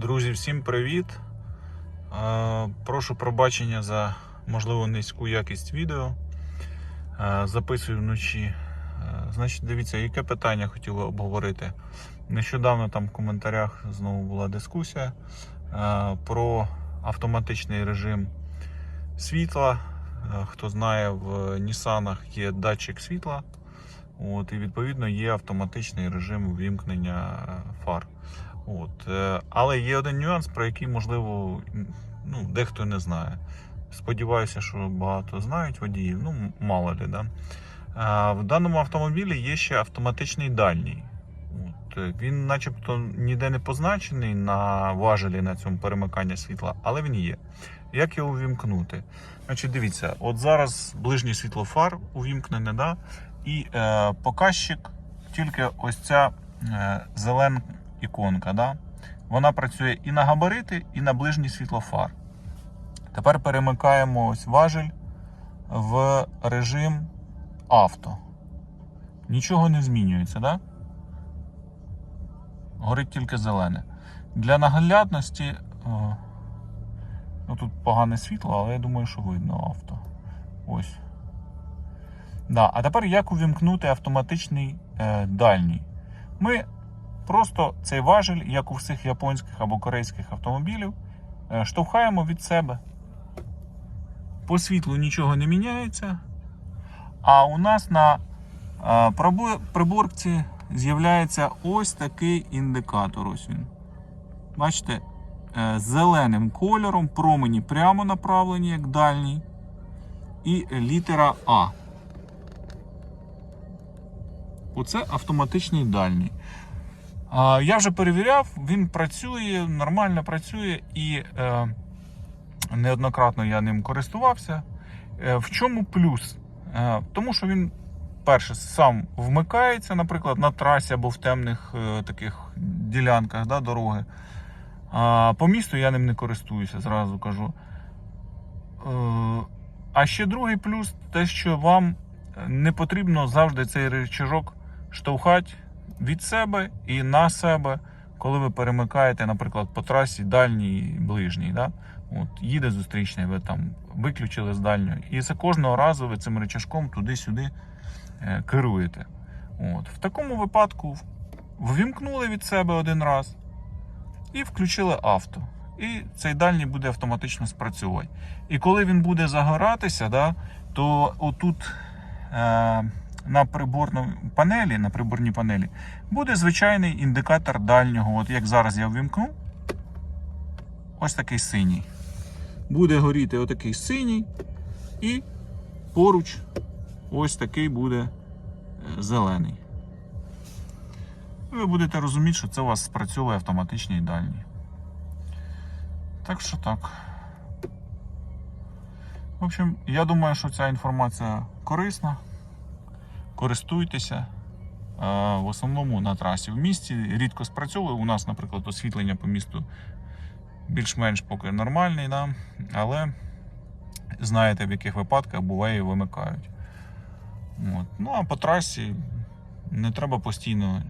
Друзі, всім привіт! Е, Прошу пробачення за можливо низьку якість відео. Е, Записую вночі. Е, Значить, дивіться, яке питання хотіли обговорити. Нещодавно там в коментарях знову була дискусія про автоматичний режим світла. Хто знає, в Нісанах є датчик світла. От, і відповідно є автоматичний режим вімкнення е, фар. От. е, Але є один нюанс, про який, можливо, ну, дехто не знає. Сподіваюся, що багато знають водіїв, ну, мало ли, да? В даному автомобілі є ще автоматичний дальній. От. е, Він начебто ніде не позначений на важелі на цьому перемикання світла, але він є. Як його увімкнути? Значить, дивіться, от зараз ближнє світло фар увімкнене, да? і е, показчик тільки ось ця е, зелена іконка. Да? Вона працює і на габарити, і на ближнє світло фар. Тепер перемикаємо ось важель в режим авто. Нічого не змінюється, да? Горить тільки зелене. Для наглядності. е, Ну, тут погане світло, але я думаю, що видно авто. Ось. Да. А тепер як увімкнути автоматичний е, дальній? Ми просто цей важель, як у всіх японських або корейських автомобілів, е, штовхаємо від себе. По світлу нічого не міняється. А у нас на е, приборці з'являється ось такий індикатор. Ось він. Бачите, е, зеленим кольором промені прямо направлені, як дальній, і літера А. Оце автоматичний дальній. Я вже перевіряв, він працює, нормально працює і е, неоднократно я ним користувався. Е, в чому плюс? Е, тому що він, перше, сам вмикається, наприклад, на трасі або в темних таких ділянках да, дороги. А по місту я ним не користуюся, зразу кажу. А ще другий плюс те, що вам не потрібно завжди цей рычажок штовхати від себе і на себе, коли ви перемикаєте, наприклад, по трасі дальній ближній. Да? От, їде зустрічний, ви там виключили з дальньої. І за кожного разу ви цим рычажком туди-сюди е, керуєте. От. В такому випадку ввімкнули від себе один раз і включили авто. І цей дальній буде автоматично спрацьовувати. І коли він буде загоратися, да, то отут е, на приборній панелі, на приборній панелі буде звичайний індикатор дальнього. От як зараз я ввімкну, ось такий синій. Буде горіти отакий синій, і поруч ось такий буде е, зелений. Ви будете розуміти, що це у вас спрацьовує автоматичний дальній. Так що так. В общем, я думаю, що ця інформація корисна. Користуйтеся. Е, В основному на трасі в місті рідко спрацьовує. У нас, наприклад, освітлення по місту більш-менш поки нормальний, да? але знаєте, в яких випадках буває і вимикають. От. Ну а по трасі не треба постійно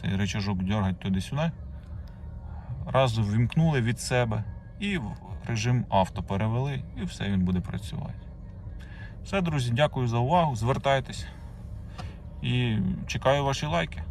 цей речажок дергати туди-сюди. Разу ввімкнули від себе і в режим авто перевели, і все він буде працювати. Все, друзі, дякую за увагу. Звертайтесь і чекаю ваші лайки.